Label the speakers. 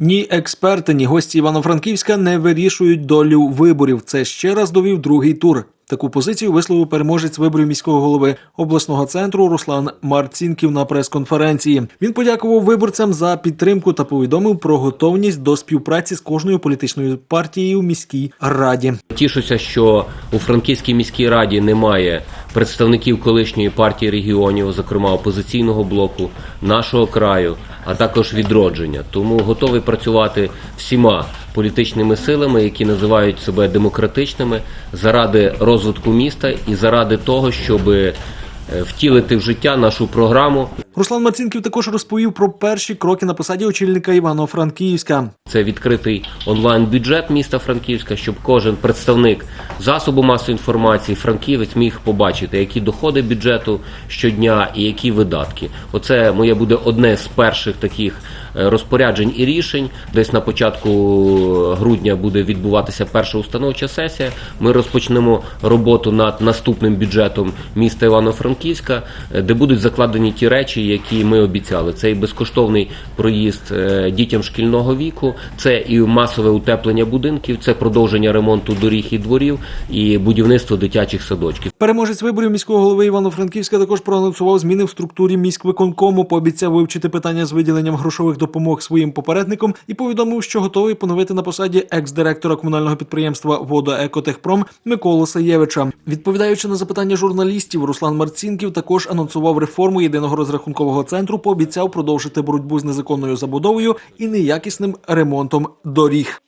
Speaker 1: Ні експерти, ні гості Івано-Франківська не вирішують долю виборів. Це ще раз довів другий тур. Таку позицію висловив переможець виборів міського голови обласного центру Руслан Марцінків на прес-конференції. Він подякував виборцям за підтримку та повідомив про готовність до співпраці з кожною політичною партією в міській раді.
Speaker 2: Тішуся, що у Франківській міській раді немає представників колишньої партії регіонів, зокрема опозиційного блоку, нашого краю, а також відродження. Тому готовий працювати всіма політичними силами, які називають себе демократичними, заради розвитку міста і заради того, щоб е, втілити в життя нашу програму.
Speaker 1: Руслан Мацінків також розповів про перші кроки на посаді очільника Івано-Франківська.
Speaker 2: Це відкритий онлайн-бюджет міста Франківська, щоб кожен представник засобу масової інформації франківець міг побачити, які доходи бюджету щодня і які видатки. Оце моє буде одне з перших таких е, розпоряджень і рішень. Десь на початку грудня буде відбуватися перша установча сесія. Ми розпочнемо роботу над наступним бюджетом міста Івано-Франківська, е, де будуть закладені ті речі, які ми обіцяли. Це і безкоштовний проїзд е, дітям шкільного віку, це і масове утеплення будинків, це продовження ремонту доріг і дворів, і будівництво дитячих садочків.
Speaker 1: Переможець виборів міського голови Івано-Франківська також проанонсував зміни в структурі міськвиконкому, пообіцяв вивчити питання з виділенням грошових допомог своїм попередникам і повідомив, що готовий поновити на посаді екс-директора комунального підприємства «Водоекотехпром» Миколу Саєвича. Відповідаючи на запитання журналістів, Руслан Марцінків також анонсував реформу єдиного розрахункового центру, пообіцяв продовжити боротьбу з незаконною забудовою і неякісним ремонтом доріг.